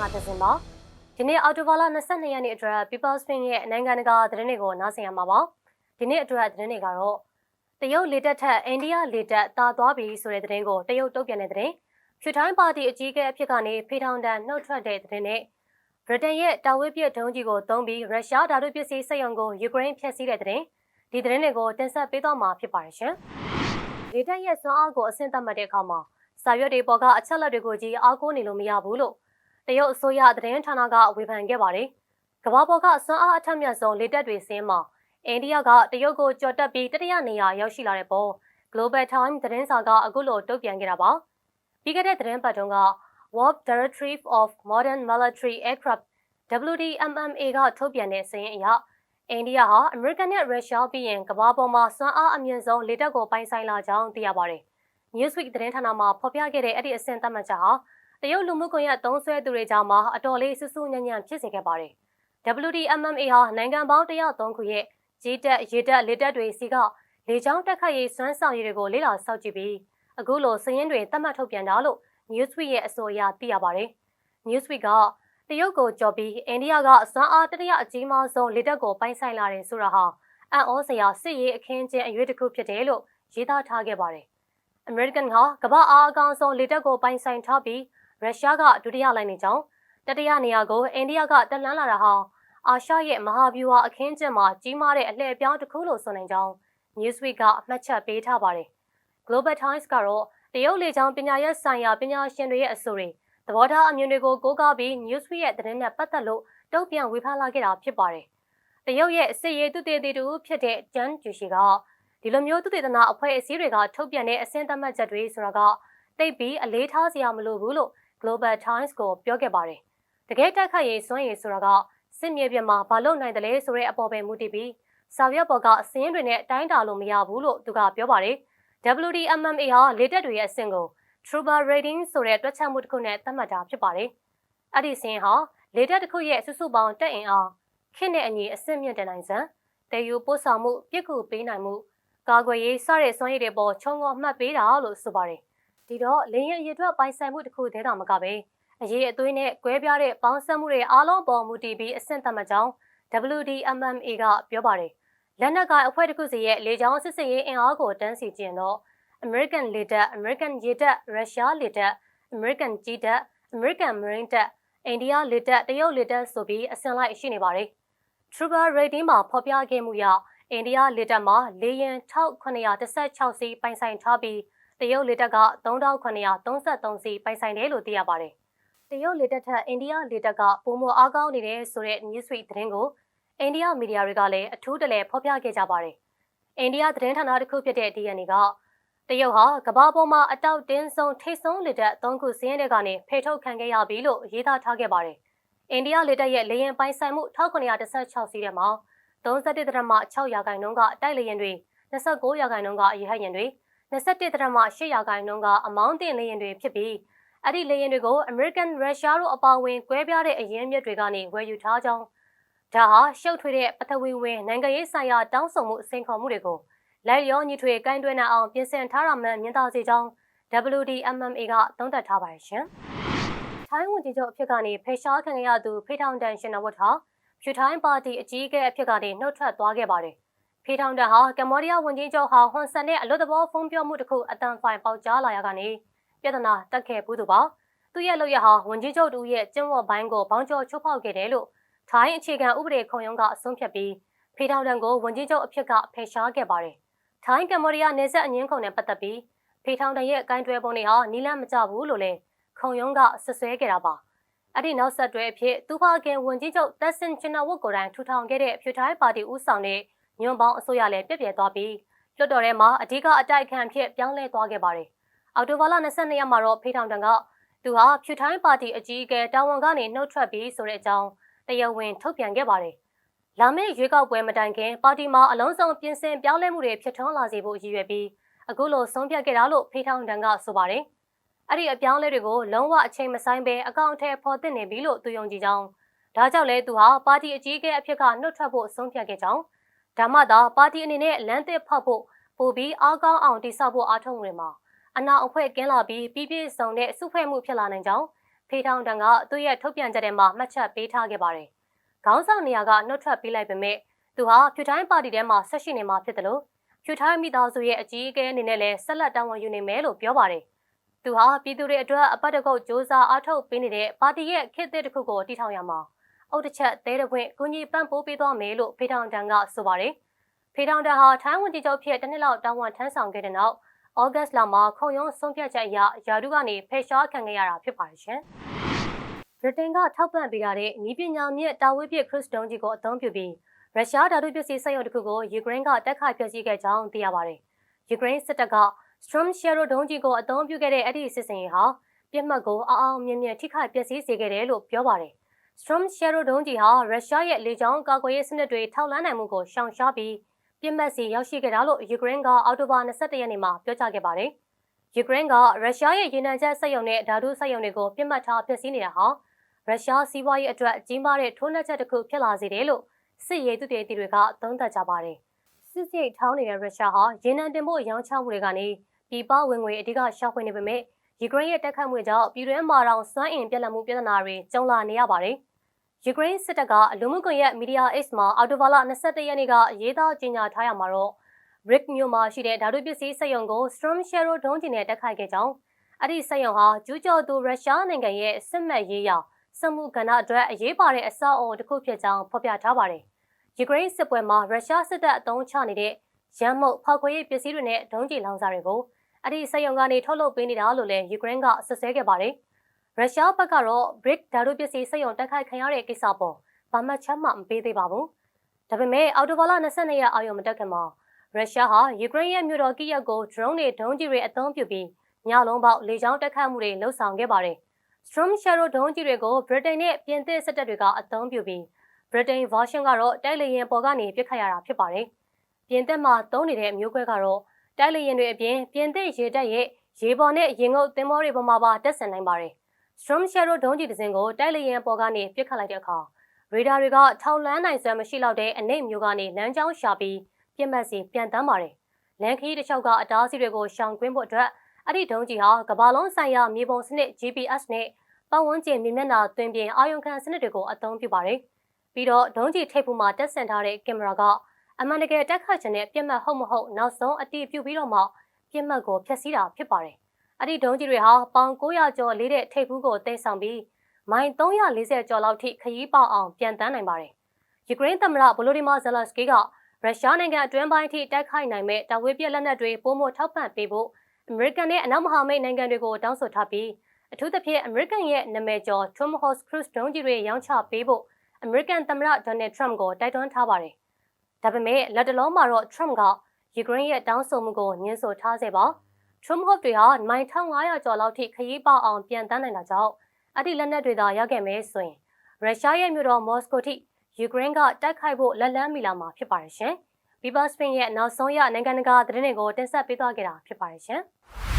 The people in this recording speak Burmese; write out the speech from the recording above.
ကတစင်ပါဒီနေ့အော်တိုဘာလ22ရက်နေ့အတွက် People's Spin ရဲ့နိုင်ငံတကာသတင်းတွေကိုနားဆင်ရမှာပါဒီနေ့အတွက်သတင်းတွေကတော့တရုတ်လေတပ်ထက်အိန္ဒိယလေတပ်တာသွားပြီဆိုတဲ့သတင်းကိုတရုတ်တုံ့ပြန်တဲ့သတင်းဖြူထိုင်းပါတီအကြီးအကဲအဖြစ်ကနေဖေထောင်တန်နှုတ်ထွက်တဲ့သတင်းနဲ့ဗြိတိန်ရဲ့တာဝေးပြစ်ဒုံးကြီးကိုသုံးပြီးရုရှားဓာတုပစ္စည်းစက်ရုံကိုယူကရိန်းဖျက်ဆီးတဲ့သတင်းဒီသတင်းတွေကိုတင်ဆက်ပေးသွားမှာဖြစ်ပါတယ်ရှင်လေတပ်ရဲ့စွမ်းအားကိုအဆင့်သတ်မှတ်တဲ့အခါမှာစာရွက်တွေပေါ်ကအချက်လက်တွေကိုကြည့်အားကိုးနေလို့မရဘူးလို့ တရုတ်အစိုးရသတင်းဌာနကဝေဖန်ခဲ့ပါတယ်။ကမ္ဘာပေါ်ကစွမ်းအားအထက်မြတ်ဆုံးလေတပ်တွေစင်းမှာအိန္ဒိယကတရုတ်ကိုကြော်တက်ပြီးတတိယနေရာရောက်ရှိလာတဲ့ပေါ် Global Time သတင်းစာကအခုလိုတုံ့ပြန်ခဲ့တာပါ။ပြီးခဲ့တဲ့သတင်းပတ်တုန်းက World Directory of Modern Military Aircraft WDMMA ကထုတ်ပြန်တဲ့စာရင်းအရအိန္ဒိယဟာအမေရိကန်နဲ့ရုရှားပြီးရင်ကမ္ဘာပေါ်မှာစွမ်းအားအမြင့်ဆုံးလေတပ်ကိုပိုင်ဆိုင်လာကြောင်းသိရပါတယ်။ Newsweek သတင်းဌာနမှဖော်ပြခဲ့တဲ့အဲ့ဒီအဆင့်သတ်မှတ်ချက်ဟာ တရုတ်လူမှုကွန်ရက်သုံးဆွဲသူတွေကြားမှာအတော်လေးဆူဆူညံ့ညံ့ဖြစ်စေခဲ့ပါတယ်။ WDMMA ဟာနိုင်ငံပေါင်း103ခုရဲ့ရေတပ်ရေတပ်လေတပ်တွေစီကလေကြောင်းတက်ခတ်ရေးစွမ်းဆောင်ရည်တွေကိုလေ့လာစောင့်ကြည့်ပြီးအခုလိုစည်ရင်းတွေသတ်မှတ်ထုတ်ပြန်တာလို့ Newsweek ရဲ့အဆိုအရသိရပါတယ်။ Newsweek ကတရုတ်ကိုကြော်ပြီးအိန္ဒိယကအစွမ်းအားတတိယအကြီးမားဆုံးလေတပ်ကိုပိုင်ဆိုင်လာတယ်ဆိုတာဟာအံ့ဩစရာစစ်ရေးအခင်းကျင်းအရွေးတစ်ခုဖြစ်တယ်လို့ရေးသားထားခဲ့ပါတယ်။ American ဟာကမ္ဘာအားအကောင်ဆုံးလေတပ်ကိုပိုင်ဆိုင်ထားပြီး ရုရှားကဒုတိယလိုက်နေကြောင်းတတိယနေရာကိုအိန္ဒိယကတက်လှမ်းလာတာဟာအာရှရဲ့မဟာဗျူဟာအခင်းကျင်းမှာကြီးမားတဲ့အလှည့်အပြောင်းတစ်ခုလို့ဆိုနိုင်ကြောင်း Newsweek ကအမှတ်ချက်ပေးထားပါတယ်။ Global Times ကတော့တရုတ်လေကြောင်းပညာရပ်ဆိုင်ရာပညာရှင်တွေရဲ့အဆိုတွေသဘောထားအမြင်တွေကိုကိုးကားပြီး Newsweek ရဲ့သတင်းနဲ့ပတ်သက်လို့တုံ့ပြန်ဝေဖန်လာခဲ့တာဖြစ်ပါတယ်။တရုတ်ရဲ့စစ်ရေးသူတေသီတူဖြစ်တဲ့ဂျန်ကျူရှီကဒီလိုမျိုးသူတေသနာအဖွဲ့အစည်းတွေကထုတ်ပြန်တဲ့အစင်းသတ်မှတ်ချက်တွေဆိုတာကတိတ်ပြီးအလေးထားစရာမလိုဘူးလို့ Global Times ကိုပြောခဲ့ပါတယ်။တကယ်တက်ခတ်ရေးစွမ်းရည်ဆိုတာကစစ်မြေပြင်မှာဘာလို့နိုင်တယ်လဲဆိုတဲ့အပေါ်ပဲမူတည်ပြီးစာရွက်ပေါ်ကအစင်းတွေနဲ့တိုင်းတာလို့မရဘူးလို့သူကပြောပါတယ်။ WDMMA ဟာလေတက်တွေရဲ့အဆင့်ကို Trouble Rating ဆိုတဲ့တွက်ချက်မှုတစ်ခုနဲ့သတ်မှတ်တာဖြစ်ပါတယ်။အဲ့ဒီစင်းဟာလေတက်တစ်ခုရဲ့စုစုပေါင်းတက်အင်အားခင့်တဲ့အညီအဆင့်မြင့်တင်နိုင်စံတည်ယူပို့ဆောင်မှုပြစ်ကူပေးနိုင်မှုကာကွယ်ရေးစတဲ့စွမ်းရည်တွေပေါ်ခြုံငေါမှတ်ပေးတာလို့ဆိုပါတယ်။ ဒီတော့လေရင်အရေးအတွက်ပိုင်ဆိုင်မှုတစ်ခုတည်းတော်မကပဲအရေးအသွေးနဲ့ကွဲပြားတဲ့ပေါင်းစပ်မှုတွေအားလုံးပေါ်မူတည်ပြီးအဆင့်သတ်မှတ်ကြောင်း WDMMA ကပြောပါတယ်။လက်နက်ကိုင်အဖွဲ့တစ်ခုစီရဲ့လေကြောင်းစစ်စင်ရေးအင်အားကိုတန်းစီကြည့်တော့ American လေတပ် American ရေတပ် Russia လေတပ် American ကြီးတပ် American Marine တပ်အိန္ဒိယလေတပ်တရုတ်လေတပ်ဆိုပြီးအဆင့်လိုက်ရှိနေပါတယ်။ Trouble Rating မှာဖော်ပြခဲ့မှုရအိန္ဒိယလေတပ်မှာလေယာဉ်1916စီးပိုင်ဆိုင်ထားပြီး တရုတ်လေတပ်က3933စီးပိုင်ဆိုင်တယ်လို့သိရပါတယ်။တရုတ်လေတပ်ထက်အိန္ဒိယလေတပ်ကပုံမအားကောင်းနေတယ်ဆိုတဲ့ Newsweek သတင်းကိုအိန္ဒိယမီဒီယာတွေကလည်းအထူးတလဲဖော်ပြခဲ့ကြပါတယ်။အိန္ဒိယသတင်းဌာနတစ်ခုဖြစ်တဲ့ DNA ကတရုတ်ဟာကမ္ဘာပေါ်မှာအတောက်တင်းဆုံးထိတ်ဆုံးလေတပ်၃ခုစင်းရဲကနေဖေထုတ်ခံခဲ့ရပြီလို့ရေးသားထားခဲ့ပါတယ်။အိန္ဒိယလေတပ်ရဲ့လေယာဉ်ပိုင်ဆိုင်မှု1916စီးထဲမှာ31.6ရာခိုင်နှုန်းကတိုက်လေယာဉ်တွေ29ရာခိုင်နှုန်းကအရဟတ်ယာဉ်တွေ 21.8ရာခိုင်နှုန်းကအမောင်းတင်လေယာဉ်တွေဖြစ်ပြီးအဲ့ဒီလေယာဉ်တွေကို American, Russia တို့အပါအဝင်ကွဲပြားတဲ့အရင်းမြစ်တွေကနေဝယ်ယူထားကြောင်းဒါဟာရှုပ်ထွေးတဲ့ပထဝီဝင်နိုင်ငံရေးဆိုင်ရာတောင်းဆိုမှုအစိန်ခေါ်မှုတွေကိုလိုက်လျောညီထွေကိုင်းတွဲနိုင်အောင်ပြင်ဆင်ထားရမှန်းမြင်သာစေကြောင်း WDMMA ကသုံးသပ်ထားပါတယ်ရှင်။ထိုင်းဝန်ကြီးချုပ်အဖြစ်ကနေဖေရှားခံရသူဖေထောင်တန်ရှင်နဝတ်ဟာဖြူထိုင်းပါတီအကြီးအကဲအဖြစ်ကနေနှုတ်ထွက်သွားခဲ့ပါတယ်။ ဖေထောင်တန်ဟာကမ္ဘောဒီးယားဝန်ကြီးချုပ်ဟာဟွန်ဆန်နဲ့အလွတ်တဘောဖုံးပြောမှုတစ်ခုအတန်ဖိုင်ပေါက်ကြားလာရကနေပြဿနာတက်ခဲ့ဘူးသူပါ။သူ့ရဲ့လုပ်ရဟာဝန်ကြီးချုပ်တူရဲ့ကျင်းဝတ်ပိုင်းကိုဘောင်းကျော်ချိုးဖောက်ခဲ့တယ်လို့ထိုင်းအခြေခံဥပဒေခုံရုံးကအဆုံးဖြတ်ပြီးဖေထောင်တန်ကိုဝန်ကြီးချုပ်အဖြစ်ကဖယ်ရှားခဲ့ပါတယ်။ထိုင်းကမ္ဘောဒီးယားနေဆက်အငင်းခုံနဲ့ပတ်သက်ပြီးဖေထောင်တန်ရဲ့အကိုင်းတွဲပုံတွေဟာနီးလန်းမကြဘူးလို့လည်းခုံရုံးကဆွဆွဲခဲ့တာပါ။အဲ့ဒီနောက်ဆက်တွဲအဖြစ်သူဖခင်ဝန်ကြီးချုပ်တက်ဆင်ချင်နာဝတ်ကိုယ်တိုင်ထူထောင်ခဲ့တဲ့ဖြူထိုင်းပါတီဦးဆောင်တဲ့ ညွန်ပေါင်းအစိုးရလည်းပြည့်ပြည့်သွားပြီးလွှတ်တော်ထဲမှာအဓိကအတိုက်ခံဖြစ်ပြောင်းလဲသွားခဲ့ပါတယ်။အောက်တိုဘာလ22ရက်မှာတော့ဖေထောင်တန်ကသူဟာဖြူထိုင်းပါတီအကြီးအကဲတာဝန်ကနေနှုတ်ထွက်ပြီးဆိုတဲ့အကြောင်းတရားဝင်ထုတ်ပြန်ခဲ့ပါတယ်။လာမယ့်ရွေးကောက်ပွဲမတိုင်ခင်ပါတီမှာအလုံးစုံပြင်ဆင်ပြောင်းလဲမှုတွေဖြစ်ထွန်းလာစေဖို့ရည်ရွယ်ပြီးအခုလိုဆုံးဖြတ်ခဲ့တာလို့ဖေထောင်တန်ကဆိုပါတယ်။အဲ့ဒီအပြောင်းလဲတွေကိုလုံးဝအချိန်မဆိုင်ပဲအကောင့်ထဲပေါ်တင်နေပြီလို့သူယုံကြည်ကြောင်းဒါကြောင့်လဲသူဟာပါတီအကြီးအကဲအဖြစ်ကနှုတ်ထွက်ဖို့ဆုံးဖြတ်ခဲ့ကြောင်း ဒါမှသာပါတီအနေနဲ့လမ်းသစ်ဖောက်ဖို့ပိုပြီးအားကောင်းအောင်တည်ဆောက်ဖို့အားထုတ်မှုတွေမှာအနာအဖွဲကင်းလာပြီးပြည့်ပြည့်စုံတဲ့စုဖွဲ့မှုဖြစ်လာနိုင်ကြောင်းဖေထောင်တန်ကသူ့ရဲ့ထုတ်ပြန်ချက်ထဲမှာမှတ်ချက်ပေးထားခဲ့ပါတယ်။ခေါင်းဆောင်နေရာကနှုတ်ထွက်ပေးလိုက်ပေမဲ့သူဟာဖြူတိုင်းပါတီထဲမှာဆက်ရှိနေမှာဖြစ်တယ်လို့ဖြူတိုင်းမိသားစုရဲ့အကြီးအကဲအနေနဲ့လည်းဆက်လက်တာဝန်ယူနေမယ်လို့ပြောပါတယ်။သူဟာပြည်သူတွေအတွက်အပတ်တကုတ်စ조사အားထုတ်ပေးနေတဲ့ပါတီရဲ့ခေတ်သစ်တစ်ခုကိုတည်ထောင်ရမှာ အုတ်တစ်ချက်သေးတဲ့ခွင့်ကုညီပံ့ပိုးပေးသွားမယ်လို့ဖေထောင်တန်ကဆိုပါတယ်။ဖေထောင်တန်ဟာထိုင်းဝန်ကြီးချုပ်ဖြစ်တစ်နှစ်လောက်တာဝန်ထမ်းဆောင်ခဲ့တဲ့နောက်ဩဂတ်စ်လမှာခုံရုံးဆုံးဖြတ်ချက်အရယာဒုကနေဖယ်ရှားခံခဲ့ရတာဖြစ်ပါတယ်ရှင်။ဗြိတိန်ကထောက်ပံ့ပေးထားတဲ့ဤပညာမြင့်တာဝေးပြခရစ်စတုန်ကြီးကိုအသုံးပြုပြီးရုရှားဓာတုပစ္စည်းစက်ရုံတစ်ခုကိုယူကရိန်းကတက်ခါဖျက်ဆီးခဲ့ကြောင်းသိရပါတယ်။ယူကရိန်းစစ်တပ်က Storm Shadow ဒုံးကြီးကိုအသုံးပြုခဲ့တဲ့အဲ့ဒီစစ်စင်ရေးဟာပြစ်မှတ်ကိုအအောင်မြင်မြင်ထိခိုက်ပျက်စီးစေခဲ့တယ်လို့ပြောပါတယ်။ Storm Shadow ဒုံးကြီးဟာရုရှားရဲ့လေကြောင်းကာကွယ်ရေးစနစ်တွေထောက်လှမ်းနိုင်မှုကိုရှောင်ရှားပြီးပြစ်မှတ်စီရောက်ရှိခဲ့တာလို့ယူကရိန်းကအောက်တိုဘာ22ရက်နေ့မှာပြောကြားခဲ့ပါတယ်။ယူကရိန်းကရုရှားရဲ့ရေနံချက်စက်ရုံနဲ့ဓာတုစက်ရုံတွေကိုပြစ်မှတ်ထားဖျက်ဆီးနေတာဟာရုရှားစီးပွားရေးအတွက်ကြီးမားတဲ့ထိုးနှက်ချက်တစ်ခုဖြစ်လာစေတယ်လို့စစ်ရေးသူတေသီတွေကသုံးသပ်ကြပါတယ်။စစ်စိတ်ထောင်းနေတဲ့ရုရှားဟာရေနံတင်ဖို့ရောင်းချမှုတွေကနေပြည်ပဝင်ငွေအဓိကရှာဖွေနေပေမဲ့ယူကရိန်းရဲ့တက်ခတ်မှုကြောင့်ပြည်တွင်းမှာတောင်စွမ်းအင်ပြက်လက်မှုပြဿနာတွေကြုံလာနေရပါတယ်။ ယူကရိန်းစစ်တပ်ကအလူမှုကွန်ရက်မီဒီယာ X မှာအော်တိုဘာလ22ရက်နေ့ကရေးသားကြေညာထားရမှာတော့ Brick မြို့မှာရှိတဲ့ဓာတုပစ္စည်းစက်ရုံကို Storm Shadow ဒုံးကျည်နဲ့တိုက်ခိုက်ခဲ့ကြောင်းအဲ့ဒီစက်ရုံဟာကျူးကျော်သူရုရှားနိုင်ငံရဲ့စစ်မှတ်ရေးရာစမှုကဏ္ဍအတွက်အရေးပါတဲ့အဆောက်အအုံတစ်ခုဖြစ်ကြောင်းဖော်ပြထားပါတယ်။ယူကရိန်းစစ်ပွဲမှာရုရှားစစ်တပ်အုံချနေတဲ့ရန်မုတ်ဖောက်ခွဲရေးပစ္စည်းတွေနဲ့ဒုံးကျည်လောင်စာတွေကိုအဲ့ဒီစက်ရုံကနေထုတ်လုပ်ပေးနေတာလို့လည်းယူကရိန်းကဆွဆွဲခဲ့ပါတယ်။ ရုရှားဘက်ကတော့ BRIC ဓာတုပစ္စည်းစက်ရုံတိုက်ခိုက်ခံရတဲ့ကိစ္စပေါ်ဘာမှချမ်းမှမပေးသေးပါဘူး။ဒါပေမဲ့အော်တိုဘာလ22ရက်အာရုံမတက်ခင်မှာရုရှားဟာယူကရိန်းရဲ့မြို့တော်ကိယက်ကို drone တွေဒုံးကျည်တွေအသုံးပြုပြီးညလုံးပေါက်လေကြောင်းတိုက်ခိုက်မှုတွေလှုပ်ဆောင်ခဲ့ပါတယ်။ Storm Shadow ဒုံးကျည်တွေကိုဗြိတိန်နဲ့ပြင်သစ်စစ်တပ်တွေကအသုံးပြုပြီးဗြိတိန် version ကတော့တိုက်လေယာဉ်ပေါ်ကနေပစ်ခတ်ရတာဖြစ်ပါတယ်။ပြင်သစ်မှာသုံးနေတဲ့အမျိုးခွဲကတော့တိုက်လေယာဉ်တွေအပြင်ပြင်သစ်ရေတပ်ရဲ့ရေပေါ်နဲ့ရေငုပ်သင်္ဘောတွေပေါ်မှာပါတက်ဆင်နိုင်ပါတယ်။ Storm Shadow ဒုံးကျည်တစ်စင်းကိုတိုက်လေယာဉ်ပေါ်ကနေပစ်ခတ်လိုက်တဲ့အခါရေဒါတွေကထောက်လန်းနိုင်စွမ်းမရှိတော့တဲ့အနိမ့်မျိုးကနေလမ်းကြောင်းရှာပြီးပြစ်မှတ်စီပြန်တမ်းပါတယ်။လန်ခီးတစ်လျှောက်ကအတားအဆီးတွေကိုရှောင်ကွင်းဖို့အတွက်အဲ့ဒီဒုံးကြီးဟာကမ္ဘာလုံးဆိုင်ရာမြေပုံစနစ် GPS နဲ့ပတ်ဝန်းကျင်မြင်မျက်နှာသွင်းပြင်အာယုံခံစနစ်တွေကိုအသုံးပြုပါတယ်။ပြီးတော့ဒုံးကြီးထိပ်ဖူးမှာတက်ဆင်ထားတဲ့ကင်မရာကအမှန်တကယ်တက်ခတ်ခြင်းနဲ့ပြစ်မှတ်ဟုတ်မဟုတ်နောက်ဆုံးအတိပြုပြီးတော့မှပြစ်မှတ်ကိုဖျက်ဆီးတာဖြစ်ပါတယ်။ အဲ့ဒီဒုံးကြီးတွေဟာပေါင်900ကျော်လေးတဲ့ထိပ်ဖူးကိုတိတ်ဆောင်ပြီးမိုင်340ကျော်လောက်ထိခရီးပေါအောင်ပြန်တန်းနိုင်ပါတယ်။ယူကရိန်းသမ္မတဗလိုဒီမာဇလန်စကီကရုရှားနိုင်ငံအတွင်းပိုင်းထိတိုက်ခိုက်နိုင်မဲ့တာဝေးပြက်လက်နက်တွေပိုမိုထောက်ပံ့ပေးဖို့အမေရိကန်နဲ့အနောက်မဟာမိတ်နိုင်ငံတွေကိုတောင်းဆိုထားပြီးအထူးသဖြင့်အမေရိကန်ရဲ့နာမည်ကျော် Tomahawk Cruise ဒုံးကြီးတွေရောင်းချပေးဖို့အမေရိကန်သမ္မတဒေါ်နယ်ထရမ့်ကိုတိုက်တွန်းထားပါတယ်။ဒါပေမဲ့လက်တလုံးမှာတော့ထရမ့်ကယူကရိန်းရဲ့တောင်းဆိုမှုကိုညှင်းဆိုထားစေပါ။ Tomahawk တွေဟာမိုင်1500ကျော်လောက်ထိခရီးပေါအောင်ပြန်တန်းနိုင်တာကြောင့်အဲ့ဒီလက်နက်တွေသာရခဲ့မယ်ဆိုရင်ရုရှားရဲ့မြို့တော်မော်စကိုထိယူကရိန်းကတိုက်ခိုက်ဖို့လက်လန်းမီလာမှာဖြစ်ပါတယ်ရှင်။ People Spin ရဲ့နောက်ဆုံးရနိုင်ငံတကာသတင်းတွေကိုတင်ဆက်ပေးသွားခဲ့တာဖြစ်ပါတယ်ရှင်။